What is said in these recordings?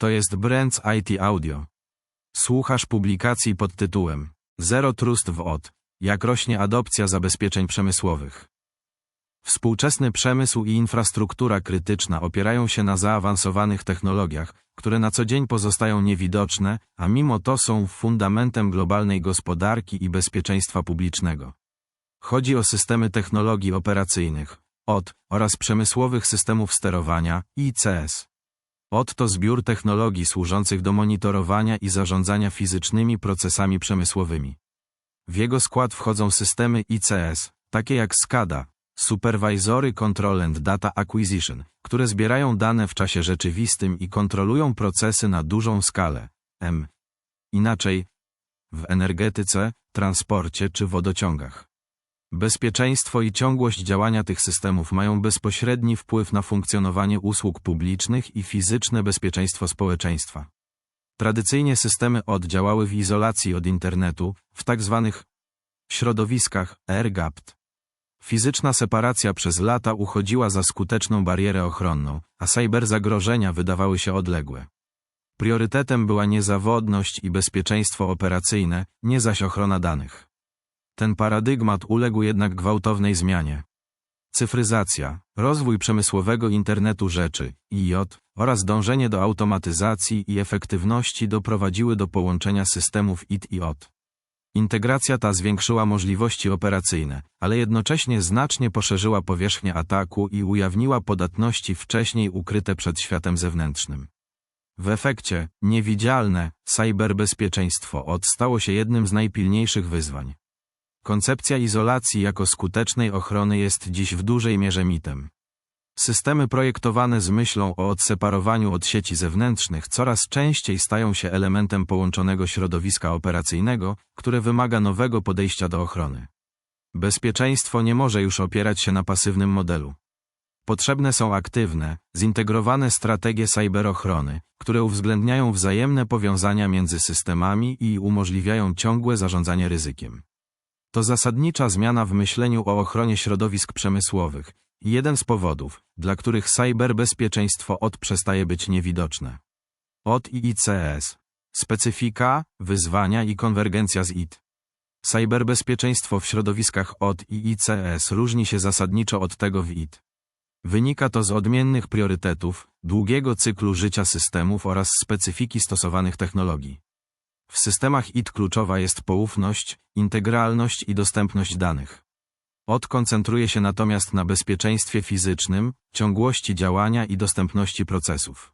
To jest Brands IT Audio. Słuchasz publikacji pod tytułem Zero Trust w OT. Jak rośnie adopcja zabezpieczeń przemysłowych. Współczesny przemysł i infrastruktura krytyczna opierają się na zaawansowanych technologiach, które na co dzień pozostają niewidoczne, a mimo to są fundamentem globalnej gospodarki i bezpieczeństwa publicznego. Chodzi o systemy technologii operacyjnych, OT, oraz przemysłowych systemów sterowania, ICS. OT to zbiór technologii służących do monitorowania i zarządzania fizycznymi procesami przemysłowymi. W jego skład wchodzą systemy ICS, takie jak SCADA, Supervisory Control and Data Acquisition, które zbierają dane w czasie rzeczywistym i kontrolują procesy na dużą skalę. M. Inaczej, w energetyce, transporcie czy wodociągach. Bezpieczeństwo i ciągłość działania tych systemów mają bezpośredni wpływ na funkcjonowanie usług publicznych i fizyczne bezpieczeństwo społeczeństwa. Tradycyjnie systemy oddziałały w izolacji od internetu, w tzw. środowiskach air-gapped. Fizyczna separacja przez lata uchodziła za skuteczną barierę ochronną, a cyberzagrożenia wydawały się odległe. Priorytetem była niezawodność i bezpieczeństwo operacyjne, nie zaś ochrona danych. Ten paradygmat uległ jednak gwałtownej zmianie. Cyfryzacja, rozwój przemysłowego internetu rzeczy, IJ, oraz dążenie do automatyzacji i efektywności doprowadziły do połączenia systemów IT i OT. Integracja ta zwiększyła możliwości operacyjne, ale jednocześnie znacznie poszerzyła powierzchnię ataku i ujawniła podatności wcześniej ukryte przed światem zewnętrznym. W efekcie, niewidzialne, cyberbezpieczeństwo OT stało się jednym z najpilniejszych wyzwań. Koncepcja izolacji jako skutecznej ochrony jest dziś w dużej mierze mitem. Systemy projektowane z myślą o odseparowaniu od sieci zewnętrznych coraz częściej stają się elementem połączonego środowiska operacyjnego, które wymaga nowego podejścia do ochrony. Bezpieczeństwo nie może już opierać się na pasywnym modelu. Potrzebne są aktywne, zintegrowane strategie cyberochrony, które uwzględniają wzajemne powiązania między systemami i umożliwiają ciągłe zarządzanie ryzykiem. To zasadnicza zmiana w myśleniu o ochronie środowisk przemysłowych, jeden z powodów, dla których cyberbezpieczeństwo OT przestaje być niewidoczne. OT i ICS. Specyfika, wyzwania i konwergencja z IT. Cyberbezpieczeństwo w środowiskach OT i ICS różni się zasadniczo od tego w IT. Wynika to z odmiennych priorytetów, długiego cyklu życia systemów oraz specyfiki stosowanych technologii. W systemach IT kluczowa jest poufność, integralność i dostępność danych. OT koncentruje się natomiast na bezpieczeństwie fizycznym, ciągłości działania i dostępności procesów.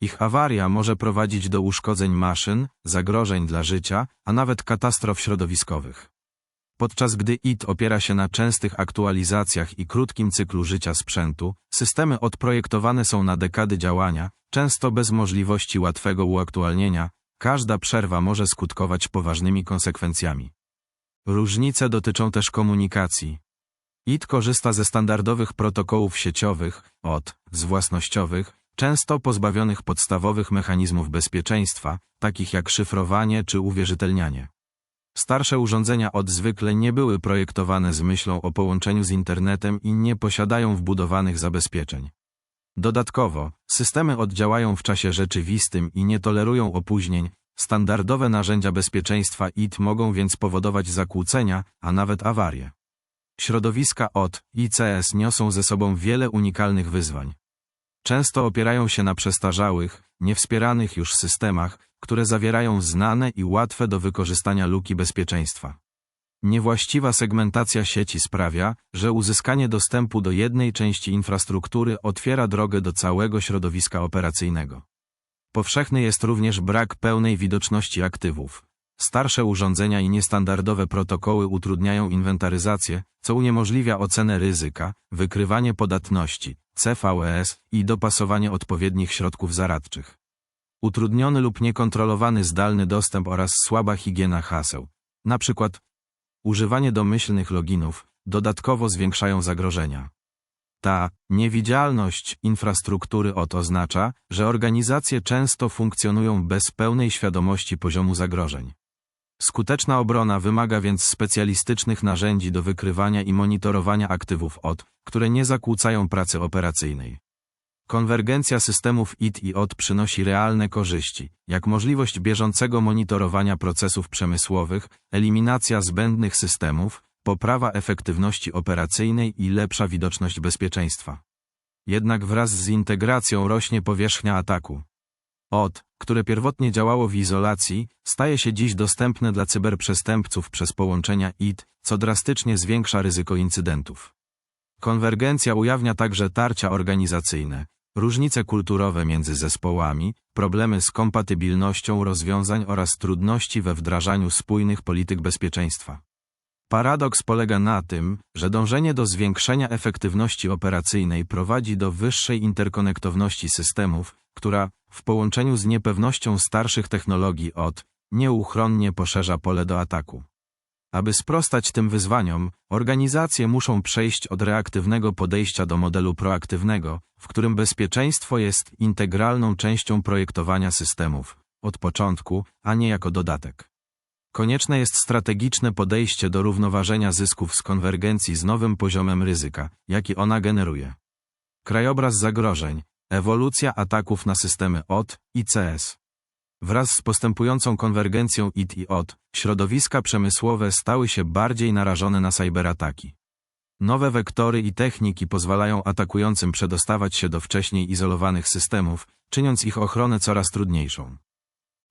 Ich awaria może prowadzić do uszkodzeń maszyn, zagrożeń dla życia, a nawet katastrof środowiskowych. Podczas gdy IT opiera się na częstych aktualizacjach i krótkim cyklu życia sprzętu, systemy odprojektowane są na dekady działania, często bez możliwości łatwego uaktualnienia, każda przerwa może skutkować poważnymi konsekwencjami. Różnice dotyczą też komunikacji. IT korzysta ze standardowych protokołów sieciowych, OT, z własnościowych, często pozbawionych podstawowych mechanizmów bezpieczeństwa, takich jak szyfrowanie czy uwierzytelnianie. Starsze urządzenia od zwykle nie były projektowane z myślą o połączeniu z internetem i nie posiadają wbudowanych zabezpieczeń. Dodatkowo, systemy oddziałają w czasie rzeczywistym i nie tolerują opóźnień, standardowe narzędzia bezpieczeństwa IT mogą więc powodować zakłócenia, a nawet awarie. Środowiska OT, ICS niosą ze sobą wiele unikalnych wyzwań. Często opierają się na przestarzałych, niewspieranych już systemach, które zawierają znane i łatwe do wykorzystania luki bezpieczeństwa. Niewłaściwa segmentacja sieci sprawia, że uzyskanie dostępu do jednej części infrastruktury otwiera drogę do całego środowiska operacyjnego. Powszechny jest również brak pełnej widoczności aktywów. Starsze urządzenia i niestandardowe protokoły utrudniają inwentaryzację, co uniemożliwia ocenę ryzyka, wykrywanie podatności, CVES i dopasowanie odpowiednich środków zaradczych. Utrudniony lub niekontrolowany zdalny dostęp oraz słaba higiena haseł, na przykład używanie domyślnych loginów, dodatkowo zwiększają zagrożenia. Ta niewidzialność infrastruktury OT oznacza, że organizacje często funkcjonują bez pełnej świadomości poziomu zagrożeń. Skuteczna obrona wymaga więc specjalistycznych narzędzi do wykrywania i monitorowania aktywów OT, które nie zakłócają pracy operacyjnej. Konwergencja systemów IT i OT przynosi realne korzyści, jak możliwość bieżącego monitorowania procesów przemysłowych, eliminacja zbędnych systemów, poprawa efektywności operacyjnej i lepsza widoczność bezpieczeństwa. Jednak wraz z integracją rośnie powierzchnia ataku. OT, które pierwotnie działało w izolacji, staje się dziś dostępne dla cyberprzestępców przez połączenia IT, co drastycznie zwiększa ryzyko incydentów. Konwergencja ujawnia także tarcia organizacyjne, różnice kulturowe między zespołami, problemy z kompatybilnością rozwiązań oraz trudności we wdrażaniu spójnych polityk bezpieczeństwa. Paradoks polega na tym, że dążenie do zwiększenia efektywności operacyjnej prowadzi do wyższej interkonektowności systemów, która, w połączeniu z niepewnością starszych technologii od, nieuchronnie poszerza pole do ataku. Aby sprostać tym wyzwaniom, organizacje muszą przejść od reaktywnego podejścia do modelu proaktywnego, w którym bezpieczeństwo jest integralną częścią projektowania systemów, od początku, a nie jako dodatek. Konieczne jest strategiczne podejście do równoważenia zysków z konwergencji z nowym poziomem ryzyka, jaki ona generuje. Krajobraz zagrożeń, ewolucja ataków na systemy OT i CS. Wraz z postępującą konwergencją IT i OT, środowiska przemysłowe stały się bardziej narażone na cyberataki. Nowe wektory i techniki pozwalają atakującym przedostawać się do wcześniej izolowanych systemów, czyniąc ich ochronę coraz trudniejszą.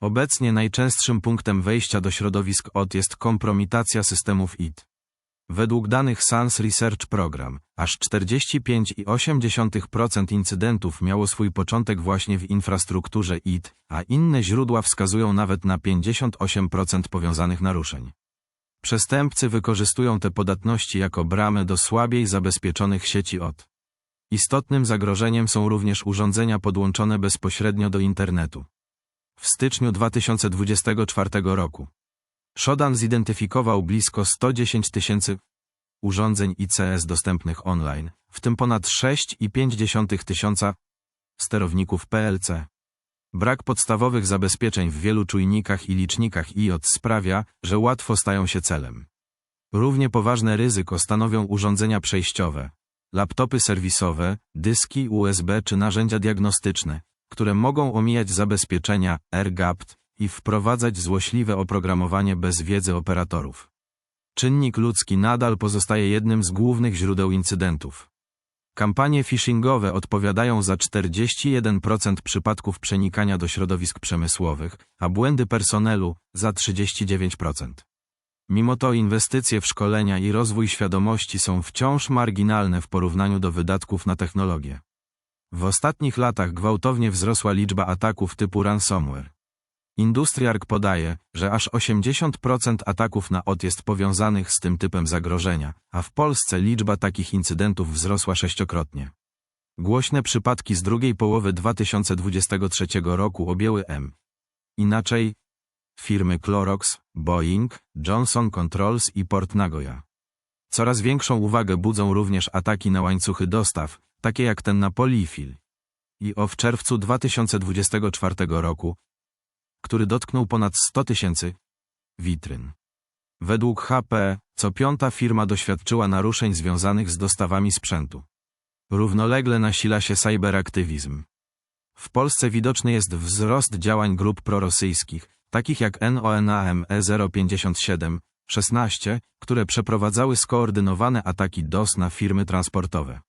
Obecnie najczęstszym punktem wejścia do środowisk OT jest kompromitacja systemów IT. Według danych SANS Research Program, aż 45,8% incydentów miało swój początek właśnie w infrastrukturze IT, a inne źródła wskazują nawet na 58% powiązanych naruszeń. Przestępcy wykorzystują te podatności jako bramę do słabiej zabezpieczonych sieci OT. Istotnym zagrożeniem są również urządzenia podłączone bezpośrednio do internetu. W styczniu 2024 roku Shodan zidentyfikował blisko 110 tysięcy urządzeń ICS dostępnych online, w tym ponad 6,5 tysiąca sterowników PLC. Brak podstawowych zabezpieczeń w wielu czujnikach i licznikach IOT sprawia, że łatwo stają się celem. Równie poważne ryzyko stanowią urządzenia przejściowe, laptopy serwisowe, dyski USB czy narzędzia diagnostyczne, które mogą omijać zabezpieczenia AirGapped i wprowadzać złośliwe oprogramowanie bez wiedzy operatorów. Czynnik ludzki nadal pozostaje jednym z głównych źródeł incydentów. Kampanie phishingowe odpowiadają za 41% przypadków przenikania do środowisk przemysłowych, a błędy personelu za 39%. Mimo to inwestycje w szkolenia i rozwój świadomości są wciąż marginalne w porównaniu do wydatków na technologię. W ostatnich latach gwałtownie wzrosła liczba ataków typu ransomware. Industriark podaje, że aż 80% ataków na OT jest powiązanych z tym typem zagrożenia, a w Polsce liczba takich incydentów wzrosła sześciokrotnie. Głośne przypadki z drugiej połowy 2023 roku objęły M. Inaczej firmy Clorox, Boeing, Johnson Controls i Port Nagoya. Coraz większą uwagę budzą również ataki na łańcuchy dostaw, takie jak ten na Polifil. I o w czerwcu 2024 roku, który dotknął ponad 100 tysięcy witryn. Według HP, co piąta firma doświadczyła naruszeń związanych z dostawami sprzętu. Równolegle nasila się cyberaktywizm. W Polsce widoczny jest wzrost działań grup prorosyjskich, takich jak NONAM E057, 16, które przeprowadzały skoordynowane ataki DOS na firmy transportowe.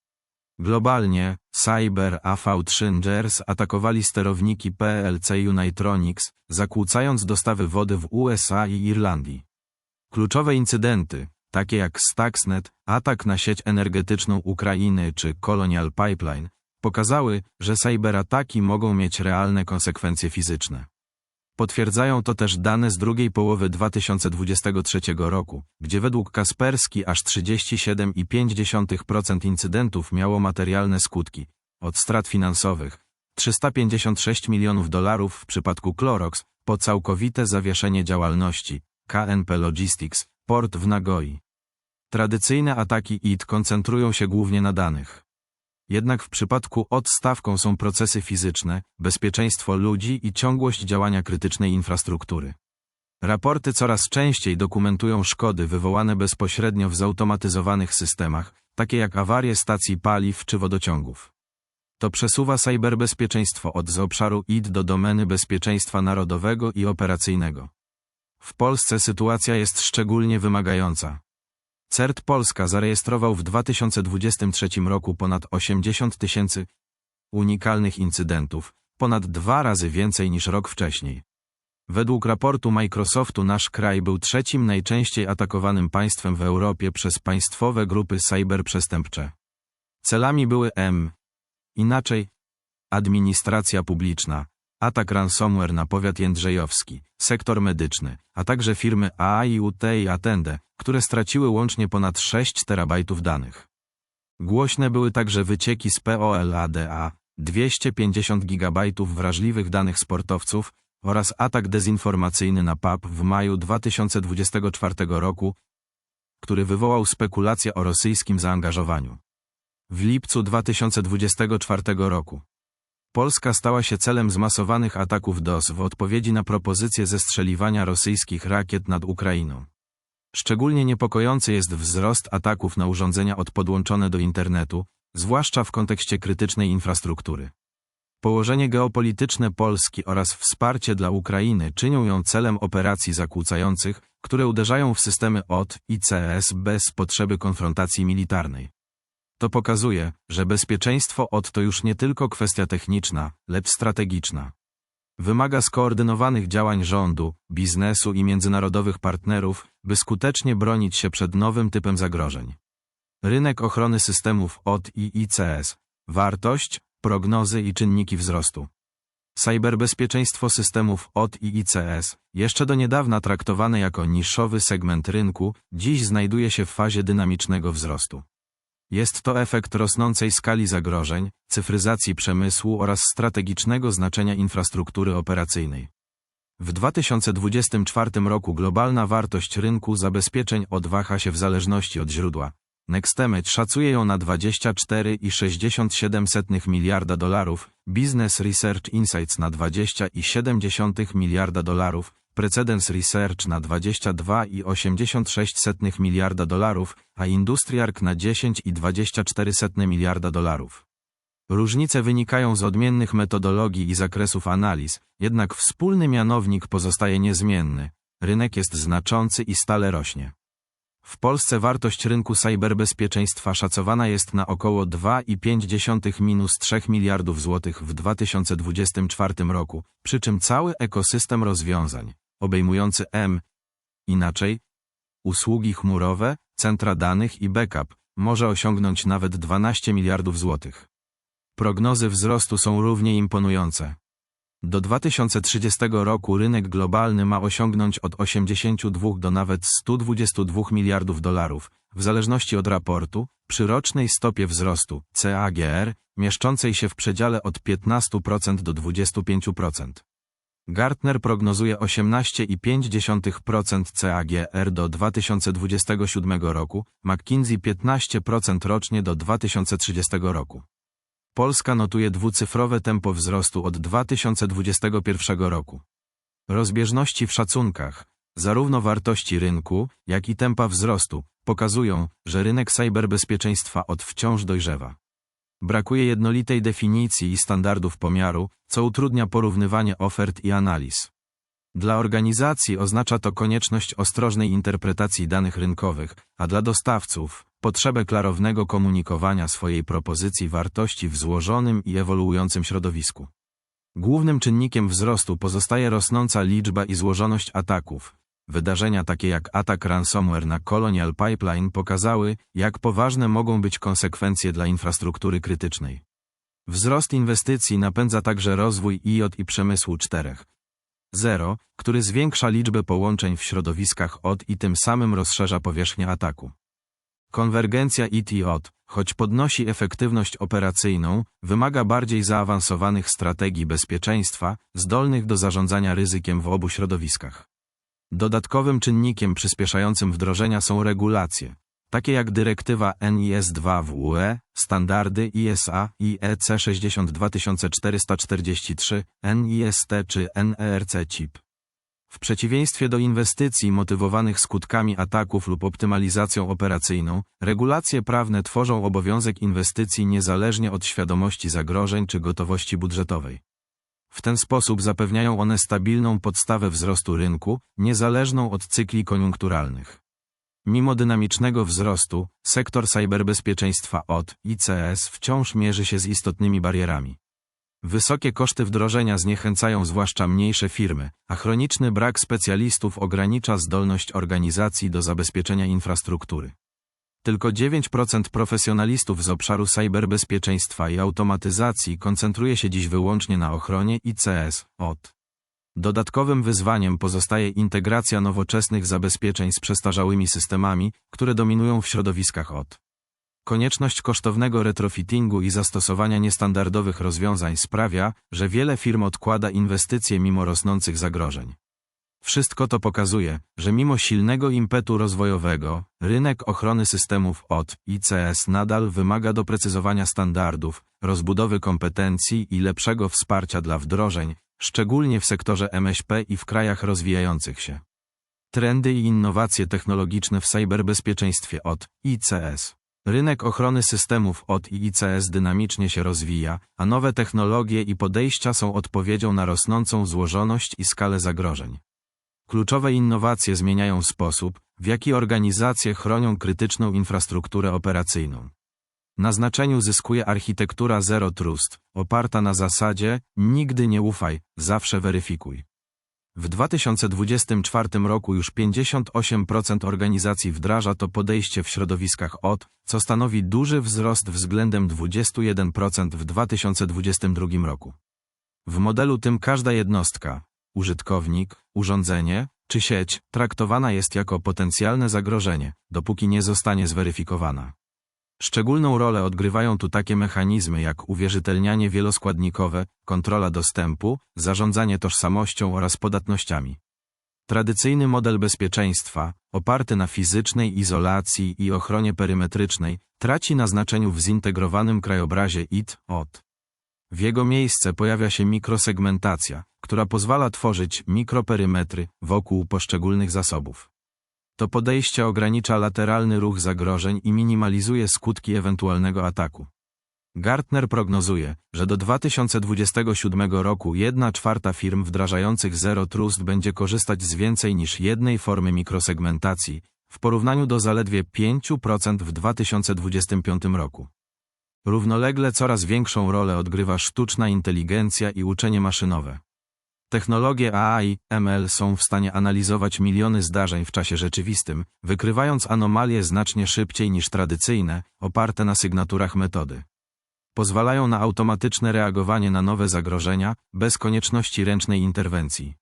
Globalnie, Cyber AV3 atakowali sterowniki PLC Unitronics, zakłócając dostawy wody w USA i Irlandii. Kluczowe incydenty, takie jak Stuxnet, atak na sieć energetyczną Ukrainy czy Colonial Pipeline, pokazały, że cyberataki mogą mieć realne konsekwencje fizyczne. Potwierdzają to też dane z drugiej połowy 2023 roku, gdzie według Kasperski aż 37,5% incydentów miało materialne skutki, od strat finansowych 356 milionów dolarów w przypadku Clorox po całkowite zawieszenie działalności KNP Logistics, port w Nagoi. Tradycyjne ataki IT koncentrują się głównie na danych. Jednak w przypadku odstawką są procesy fizyczne, bezpieczeństwo ludzi i ciągłość działania krytycznej infrastruktury. Raporty coraz częściej dokumentują szkody wywołane bezpośrednio w zautomatyzowanych systemach, takie jak awarie stacji paliw czy wodociągów. To przesuwa cyberbezpieczeństwo od z obszaru IT do domeny bezpieczeństwa narodowego i operacyjnego. W Polsce sytuacja jest szczególnie wymagająca. CERT Polska zarejestrował w 2023 roku ponad 80 tysięcy unikalnych incydentów, ponad dwa razy więcej niż rok wcześniej. Według raportu Microsoftu nasz kraj był trzecim najczęściej atakowanym państwem w Europie przez państwowe grupy cyberprzestępcze. Celami były M. Inaczej, administracja publiczna, atak ransomware na powiat jędrzejowski, sektor medyczny, a także firmy AIUT i Attende, które straciły łącznie ponad 6 terabajtów danych. Głośne były także wycieki z POLADA, 250 gigabajtów wrażliwych danych sportowców oraz atak dezinformacyjny na PAP w maju 2024 roku, który wywołał spekulacje o rosyjskim zaangażowaniu. W lipcu 2024 roku Polska stała się celem zmasowanych ataków DOS w odpowiedzi na propozycję zestrzeliwania rosyjskich rakiet nad Ukrainą. Szczególnie niepokojący jest wzrost ataków na urządzenia odpodłączone do internetu, zwłaszcza w kontekście krytycznej infrastruktury. Położenie geopolityczne Polski oraz wsparcie dla Ukrainy czynią ją celem operacji zakłócających, które uderzają w systemy OT i CS bez potrzeby konfrontacji militarnej. To pokazuje, że bezpieczeństwo OT to już nie tylko kwestia techniczna, lecz strategiczna. Wymaga skoordynowanych działań rządu, biznesu i międzynarodowych partnerów, by skutecznie bronić się przed nowym typem zagrożeń. Rynek ochrony systemów OT i ICS. Wartość, prognozy i czynniki wzrostu. Cyberbezpieczeństwo systemów OT i ICS, jeszcze do niedawna traktowane jako niszowy segment rynku, dziś znajduje się w fazie dynamicznego wzrostu. Jest to efekt rosnącej skali zagrożeń, cyfryzacji przemysłu oraz strategicznego znaczenia infrastruktury operacyjnej. W 2024 roku globalna wartość rynku zabezpieczeń odwaha się w zależności od źródła. Nextemet szacuje ją na 24,67 miliarda dolarów, Business Research Insights na 20,7 miliarda dolarów, Precedence Research na 22,86 miliarda dolarów, a Industriark na 10,24 miliarda dolarów. Różnice wynikają z odmiennych metodologii i zakresów analiz, jednak wspólny mianownik pozostaje niezmienny. Rynek jest znaczący i stale rośnie. W Polsce wartość rynku cyberbezpieczeństwa szacowana jest na około 2,5-3 miliardów złotych w 2024 roku, przy czym cały ekosystem rozwiązań, obejmujący M, inaczej, usługi chmurowe, centra danych i backup, może osiągnąć nawet 12 miliardów złotych. Prognozy wzrostu są równie imponujące. Do 2030 roku rynek globalny ma osiągnąć od 82 do nawet 122 miliardów dolarów, w zależności od raportu, przy rocznej stopie wzrostu CAGR, mieszczącej się w przedziale od 15% do 25%. Gartner prognozuje 18,5% CAGR do 2027 roku, McKinsey 15% rocznie do 2030 roku. Polska notuje dwucyfrowe tempo wzrostu od 2021 roku. Rozbieżności w szacunkach, zarówno wartości rynku, jak i tempa wzrostu, pokazują, że rynek cyberbezpieczeństwa od wciąż dojrzewa. Brakuje jednolitej definicji i standardów pomiaru, co utrudnia porównywanie ofert i analiz. Dla organizacji oznacza to konieczność ostrożnej interpretacji danych rynkowych, a dla dostawców potrzebę klarownego komunikowania swojej propozycji wartości w złożonym i ewoluującym środowisku. Głównym czynnikiem wzrostu pozostaje rosnąca liczba i złożoność ataków. Wydarzenia takie jak atak ransomware na Colonial Pipeline pokazały, jak poważne mogą być konsekwencje dla infrastruktury krytycznej. Wzrost inwestycji napędza także rozwój IOT i przemysłu 4.0, który zwiększa liczbę połączeń w środowiskach OT i tym samym rozszerza powierzchnię ataku. Konwergencja IT-OT, choć podnosi efektywność operacyjną, wymaga bardziej zaawansowanych strategii bezpieczeństwa, zdolnych do zarządzania ryzykiem w obu środowiskach. Dodatkowym czynnikiem przyspieszającym wdrożenia są regulacje, takie jak dyrektywa NIS-2 w UE, standardy ISA i EC 62443, NIST czy NERC CIP. W przeciwieństwie do inwestycji motywowanych skutkami ataków lub optymalizacją operacyjną, regulacje prawne tworzą obowiązek inwestycji niezależnie od świadomości zagrożeń czy gotowości budżetowej. W ten sposób zapewniają one stabilną podstawę wzrostu rynku, niezależną od cykli koniunkturalnych. Mimo dynamicznego wzrostu, sektor cyberbezpieczeństwa od ICS wciąż mierzy się z istotnymi barierami. Wysokie koszty wdrożenia zniechęcają zwłaszcza mniejsze firmy, a chroniczny brak specjalistów ogranicza zdolność organizacji do zabezpieczenia infrastruktury. Tylko 9% profesjonalistów z obszaru cyberbezpieczeństwa i automatyzacji koncentruje się dziś wyłącznie na ochronie ICS od. Dodatkowym wyzwaniem pozostaje integracja nowoczesnych zabezpieczeń z przestarzałymi systemami, które dominują w środowiskach od. Konieczność kosztownego retrofittingu i zastosowania niestandardowych rozwiązań sprawia, że wiele firm odkłada inwestycje mimo rosnących zagrożeń. Wszystko to pokazuje, że mimo silnego impetu rozwojowego, rynek ochrony systemów od ICS nadal wymaga doprecyzowania standardów, rozbudowy kompetencji i lepszego wsparcia dla wdrożeń, szczególnie w sektorze MŚP i w krajach rozwijających się. Trendy i innowacje technologiczne w cyberbezpieczeństwie od ICS. Rynek ochrony systemów od ICS dynamicznie się rozwija, a nowe technologie i podejścia są odpowiedzią na rosnącą złożoność i skalę zagrożeń. Kluczowe innowacje zmieniają sposób, w jaki organizacje chronią krytyczną infrastrukturę operacyjną. Na znaczeniu zyskuje architektura Zero Trust, oparta na zasadzie nigdy nie ufaj, zawsze weryfikuj. W 2024 roku już 58% organizacji wdraża to podejście w środowiskach od, co stanowi duży wzrost względem 21% w 2022 roku. W modelu tym każda jednostka, użytkownik, urządzenie czy sieć traktowana jest jako potencjalne zagrożenie, dopóki nie zostanie zweryfikowana. Szczególną rolę odgrywają tu takie mechanizmy jak uwierzytelnianie wieloskładnikowe, kontrola dostępu, zarządzanie tożsamością oraz podatnościami. Tradycyjny model bezpieczeństwa, oparty na fizycznej izolacji i ochronie perymetrycznej, traci na znaczeniu w zintegrowanym krajobrazie IT-OT. W jego miejsce pojawia się mikrosegmentacja, która pozwala tworzyć mikroperymetry wokół poszczególnych zasobów. To podejście ogranicza lateralny ruch zagrożeń i minimalizuje skutki ewentualnego ataku. Gartner prognozuje, że do 2027 roku 1 czwarta firm wdrażających Zero Trust będzie korzystać z więcej niż jednej formy mikrosegmentacji, w porównaniu do zaledwie 5% w 2025 roku. Równolegle coraz większą rolę odgrywa sztuczna inteligencja i uczenie maszynowe. Technologie AI, ML są w stanie analizować miliony zdarzeń w czasie rzeczywistym, wykrywając anomalie znacznie szybciej niż tradycyjne, oparte na sygnaturach metody. Pozwalają na automatyczne reagowanie na nowe zagrożenia, bez konieczności ręcznej interwencji.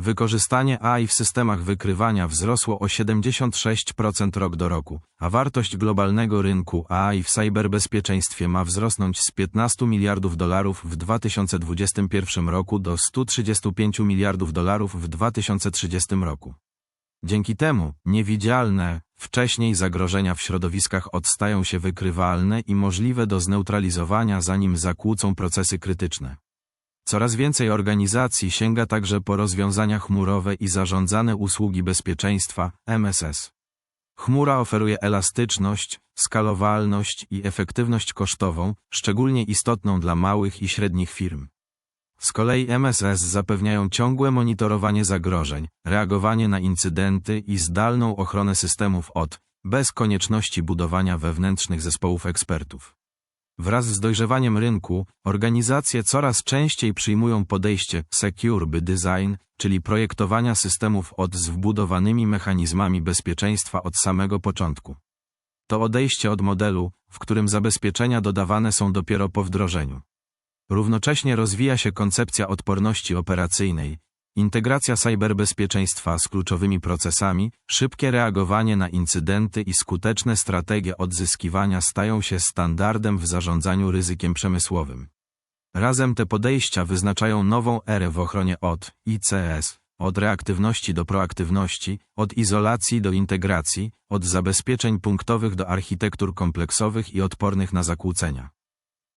Wykorzystanie AI w systemach wykrywania wzrosło o 76% rok do roku, a wartość globalnego rynku AI w cyberbezpieczeństwie ma wzrosnąć z 15 miliardów dolarów w 2021 roku do 135 miliardów dolarów w 2030 roku. Dzięki temu, niewidzialne, wcześniej zagrożenia w środowiskach odstają się wykrywalne i możliwe do zneutralizowania zanim zakłócą procesy krytyczne. Coraz więcej organizacji sięga także po rozwiązania chmurowe i zarządzane usługi bezpieczeństwa MSS. Chmura oferuje elastyczność, skalowalność i efektywność kosztową, szczególnie istotną dla małych i średnich firm. Z kolei MSS zapewniają ciągłe monitorowanie zagrożeń, reagowanie na incydenty i zdalną ochronę systemów od, bez konieczności budowania wewnętrznych zespołów ekspertów. Wraz z dojrzewaniem rynku, organizacje coraz częściej przyjmują podejście secure by design, czyli projektowania systemów od z wbudowanymi mechanizmami bezpieczeństwa od samego początku. To odejście od modelu, w którym zabezpieczenia dodawane są dopiero po wdrożeniu. Równocześnie rozwija się koncepcja odporności operacyjnej, Integracja cyberbezpieczeństwa z kluczowymi procesami, szybkie reagowanie na incydenty i skuteczne strategie odzyskiwania stają się standardem w zarządzaniu ryzykiem przemysłowym. Razem te podejścia wyznaczają nową erę w ochronie od ICS, od reaktywności do proaktywności, od izolacji do integracji, od zabezpieczeń punktowych do architektur kompleksowych i odpornych na zakłócenia.